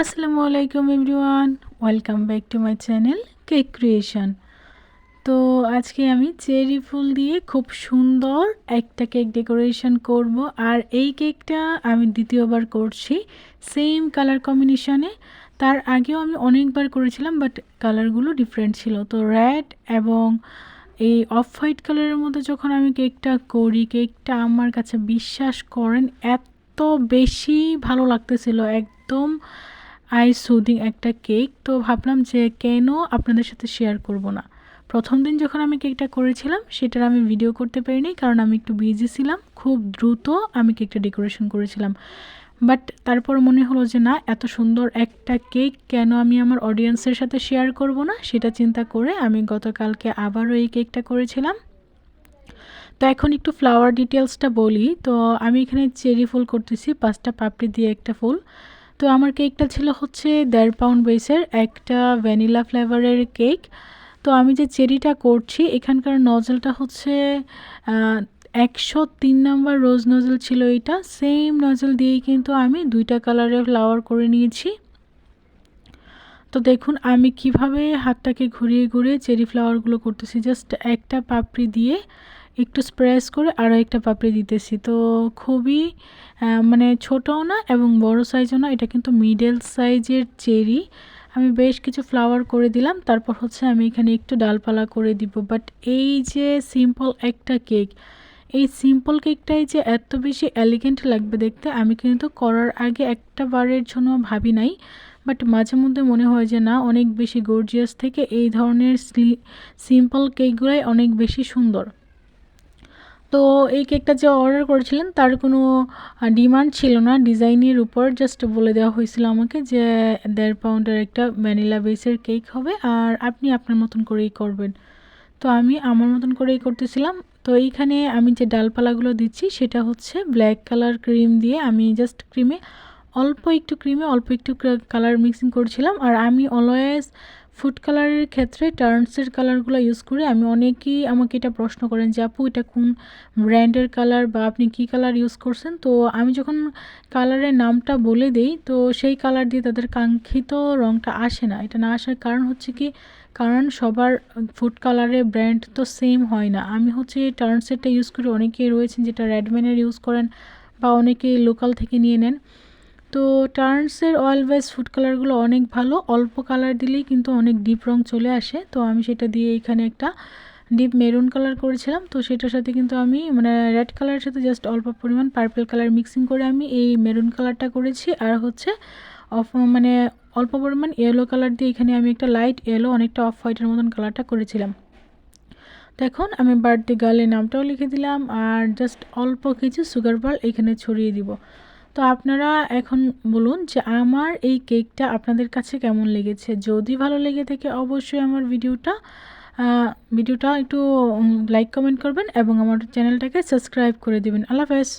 আসসালামু আলাইকুম everyone, welcome back to my channel cake creation. তো আজকে আমি চেরি ফুল দিয়ে খুব সুন্দর একটা কেক ডেকোরেশন করব আর এই কেকটা আমি দ্বিতীয়বার করছি সেম কালার কম্বিনেশনে। তার আগেও আমি অনেকবার করেছিলাম বাট কালারগুলো ডিফারেন্ট ছিল। তো রেড এবং এই অফ হোয়াইট কালারের মধ্যে যখন আমি কেকটা করি, কেকটা আমার কাছে বিশ্বাস করেন, এত বেশি ভালো লাগতেছিল। একদম আই সুদিং একটা কেক, তো ভাবলাম যে কেন আপনাদের সাথে শেয়ার করব না? প্রথম দিন যখন আমি কেকটা করেছিলাম, সেটার আমি ভিডিও করতে পারিনি কারণ আমি একটু বিজি ছিলাম। খুব দ্রুত আমি কেকটা ডেকোরেশন করেছিলাম। বাট তারপর মনে হলো যে না, এত সুন্দর একটা কেক, কেন আমি আমার অডিয়েন্সের সাথে শেয়ার করব না? সেটা চিন্তা করে আমি গতকালকে আবারও এই কেকটা করেছিলাম। তো এখন একটু ফ্লাওয়ার ডিটেলসটা বলি। তো আমি এখানে চেরি ফুল করতেছি, পাঁচটা পাপড়ি দিয়ে একটা ফুল। তো আমার কেকটা ছিল হচ্ছে দেড় পাউন্ড বেসের একটা ভ্যানিলা ফ্লেভারের কেক। তো আমি যে চেরিটা করছি, এখানকার নজলটা হচ্ছে একশো তিন নম্বর রোজ নজল ছিল এটা। সেম নজল দিয়েই কিন্তু আমি দুইটা কালারের ফ্লাওয়ার করে নিয়েছি। তো দেখুন, আমি কীভাবে হাতটাকে ঘুরিয়ে ঘুরিয়ে চেরি ফ্লাওয়ারগুলো করতেছি। জাস্ট একটা পাপড়ি দিয়ে একটু স্প্রেস করে আরও একটা পাপড়ি দিতেছি। তো খুবই মানে ছোটও না এবং বড় সাইজও না, এটা কিন্তু মিডল সাইজের চেরি। আমি বেশ কিছু ফ্লাওয়ার করে দিলাম, তারপর হচ্ছে আমি এখানে একটু ডালপালা করে দিব। বাট এই যে সিম্পল একটা কেক এই সিম্পল কেকটাই যে এত বেশি এলিগেন্ট লাগবে দেখতে, আমি কিন্তু করার আগে একটা বারের জন্য ভাবি নাই। বাট মাঝে মধ্যে মনে হয় যে না, অনেক বেশি গর্জিয়াস থেকে এই ধরনের সিম্পল কেকগুলাই অনেক বেশি সুন্দর। তো এই কেকটা যে অর্ডার করেছিলেন, তার কোনো ডিমান্ড ছিল না। ডিজাইনের উপর জাস্ট বলে দেওয়া হয়েছিল আমাকে যে, দেড় পাউন্ডের একটা ভ্যানিলা বেসের কেক হবে আর আপনি আপনার মতন করেই করবেন। তো আমি আমার মতন করেই করতেছিলাম। তো এইখানে আমি যে ডালপালাগুলো দিচ্ছি, সেটা হচ্ছে ব্ল্যাক কালার ক্রিম দিয়ে আমি জাস্ট ক্রিমে অল্প একটু ক্রিমে অল্প একটু কালার মিক্সিং করছিলাম। আর আমি অলওয়েজ ফুড কালারের ক্ষেত্রে টার্নসের কালারগুলো ইউজ করে আমি অনেকেই আমাকে এটা প্রশ্ন করেন যে, আপু, এটা কোন ব্র্যান্ডের কালার বা আপনি কি কালার ইউজ করছেন? তো আমি যখন কালারের নামটা বলে দিই, তো সেই কালার দিয়ে তাদের কাঙ্ক্ষিত রঙটা আসে না। এটা না আসার কারণ হচ্ছে কি, কারণ সবার ফুড কালারের ব্র্যান্ড তো সেম হয় না। আমি হচ্ছে টার্নসেরটা ইউজ করি অনেকেই রয়েছেন যেটা রেডম্যানের ইউজ করেন বা অনেকেই লোকাল থেকে নিয়ে নেন। তো টার্নসের অয়েল বেস ফুড কালারগুলো অনেক ভালো। অল্প কালার দিলেই কিন্তু অনেক ডিপ রং চলে আসে। তো আমি সেটা দিয়ে এখানে একটা ডিপ মেরুন কালার করেছিলাম। তো সেটার সাথে কিন্তু আমি মানে রেড কালারের সাথে জাস্ট অল্প পরিমাণ পার্পেল কালার মিক্সিং করে আমি এই মেরুন কালারটা করেছি। আর হচ্ছে অফ মানে অল্প পরিমাণ ইয়েলো কালার দিয়ে এখানে আমি একটা লাইট ইয়েলো অনেকটা অফ হোয়াইটের মতন কালারটা করেছিলাম। দেখুন, আমি বার্থডে গার্লের নামটাও লিখে দিলাম। আর জাস্ট অল্প কিছু সুগার পাল এখানে ছড়িয়ে দিব। তো আপনারা এখন বলুন যে আমার এই কেকটা আপনাদের কাছে কেমন লেগেছে? যদি ভালো লেগে থাকে অবশ্যই আমার ভিডিওটা ভিডিওটা একটু লাইক কমেন্ট করবেন এবং আমার চ্যানেলটাকে সাবস্ক্রাইব করে দেবেন। আল্লাহ হাফেজ।